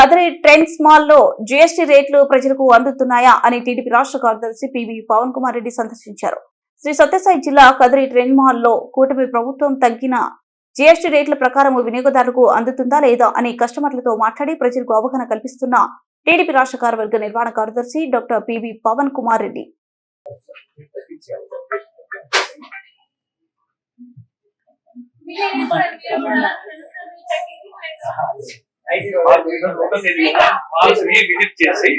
Kadiri trends మాల్లో GST రేట్లు ప్రజలకు అందుతున్నాయా అని టీడీపీ రాష్ట్ర కార్యదర్శి పివి పవన్ కుమార్ రెడ్డి సందర్శించారు. శ్రీ సత్యసాయి జిల్లా కదిరి ట్రెండ్ మాల్లో కూటమి ప్రభుత్వం తగ్గిన జీఎస్టీ రేట్ల ప్రకారం వినియోగదారులకు అందుతుందా లేదా అని కస్టమర్లతో మాట్లాడి ప్రజలకు అవగాహన కల్పిస్తున్న టీడీపీ రాష్ట్ర కార్యవర్గ నిర్వహణ కార్యదర్శి doctor PV Pavan Kumar Reddy. Visit చేసి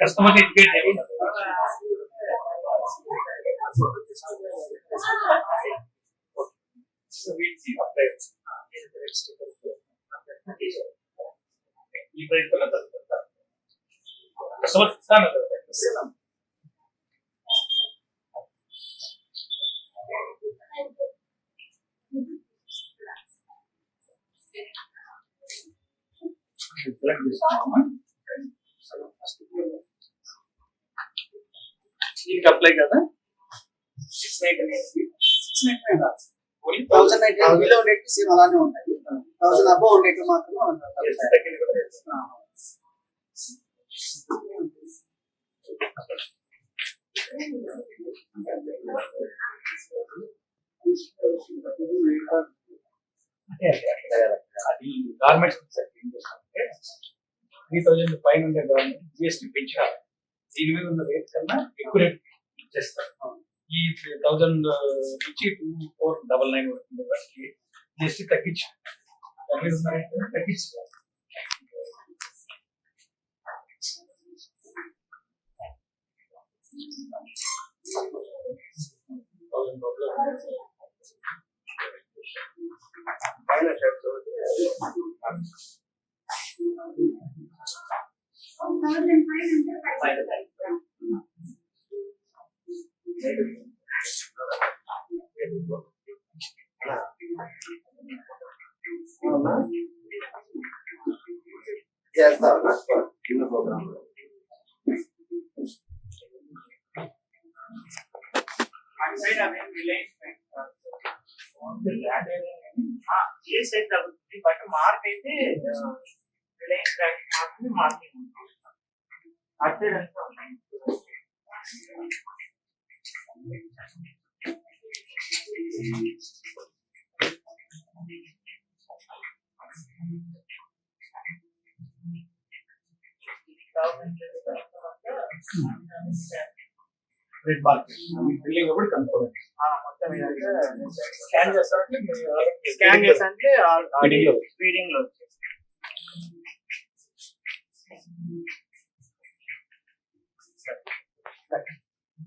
కస్టమర్ ఎడ్యుకేట్ ఈ ఇస్తాను దీనికి అప్లై కదా six nine six nine only thousand అయితే బిలో ఉండేవి సేమ్ అలానే ఉంటాయి. థౌసండ్ అబౌవ్ ఉండేవి మాత్రమే ఉంటాయి. తగ్గింది కూడా అంటే అది చేస్తారంటే త్రీ థౌజండ్ పైన ఉండే గవర్నమెంట్ జిఎస్టీ పెంచాలి. దీని మీద ఉన్న రేట్ కన్నా ఎక్కువ రేట్ చేస్తారు. ఈ థౌజండ్ నుంచి టూ ఫోర్ డబల్ నైన్ వరకు ఉండే వాటికి జిఎస్టీ తగ్గించి దాని మీద ఉన్న రేట్ కన్నా పైన షర్ట్స్ చేస్తా ఉన్నా కింద ప్రోగ్రామ్ చేసి అయితే తగ్గుతుంది బట్ మార్క్ అయితే రిలయన్స్ బ్యాంక్ మాత్రమే మార్కెట్ అటు సైడ్ అంతా ఉన్నాయి రెడ్ మార్కెట్ బిల్లింగ్ కూడా కనుక్కోవాలి మొత్తం స్కాన్ చేస్తారంటే స్కాన్ చేస్తారంటే Feeding లో. ఫీడింగ్ లో